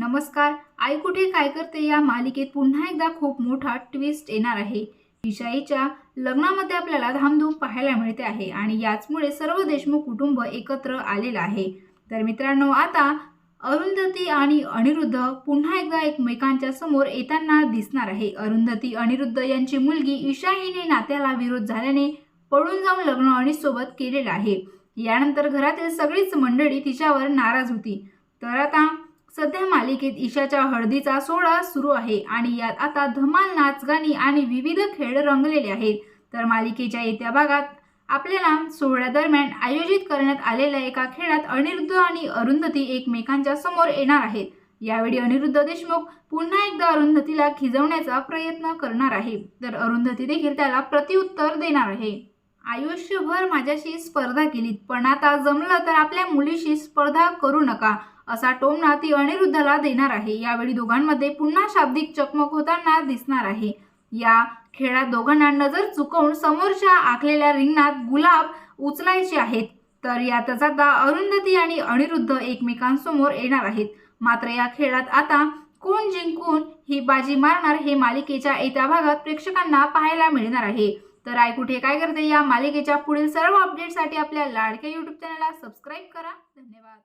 नमस्कार आई कुठे काय करते? या मालिकेत पुन्हा एकदा खूप मोठा ट्विस्ट येणार आहे. ईशाईच्या लग्नामध्ये आपल्याला धामधूम पाहायला मिळते आहे आणि याचमुळे सर्व देशमुख कुटुंब एकत्र आलेलं आहे. तर मित्रांनो आता अरुंधती आणि अनिरुद्ध पुन्हा एकदा एकमेकांच्या समोर येताना दिसणार आहे. अरुंधती अनिरुद्ध यांची मुलगी ईशा हिने नात्याला विरोध झाल्याने पळून जाऊन लग्न अनिसोबत केलेलं आहे. यानंतर घरातील सगळीच मंडळी तिच्यावर नाराज होती. तर आता सध्या मालिकेत ईशाच्या हळदीचा सोहळा सुरू आहे आणि यात आता धमाल नाच गाणी आणि विविध खेळ रंगलेले आहेत. तर मालिकेच्या येत्या भागात आपल्याला सोहळ्यादरम्यान आयोजित करण्यात आलेल्या एका खेळात अनिरुद्ध आणि अरुंधती एकमेकांच्या समोर येणार आहेत. यावेळी अनिरुद्ध देशमुख पुन्हा एकदा अरुंधतीला खिजवण्याचा प्रयत्न करणार आहे. तर अरुंधती देखील त्याला प्रत्युत्तर देणार आहे. आयुष्यभर माझ्याशी स्पर्धा केलीत पण आता जमलं तर आपल्या मुलीशी स्पर्धा करू नका असा टोमणा ती अनिरुद्धला देणार आहे. यावेळी दोघांमध्ये पुन्हा शाब्दिक चकमक होताना दिसणार आहे. या खेळात दोघांना नजर चुकवून समोरच्या आखलेल्या रिंगणात गुलाब उचलायचे आहेत. तर यातच आता अरुंधती आणि अनिरुद्ध एकमेकांसमोर येणार आहेत. मात्र या खेळात आता कोण जिंकून ही बाजी मारणार हे मालिकेच्या येत्या भागात प्रेक्षकांना पाहायला मिळणार आहे. तर आय कुठे काय करते या मालिकेच्या पुढील सर्व अपडेटसाठी आपल्या लाडक्या यूट्यूब चॅनलला सबस्क्राईब करा. धन्यवाद.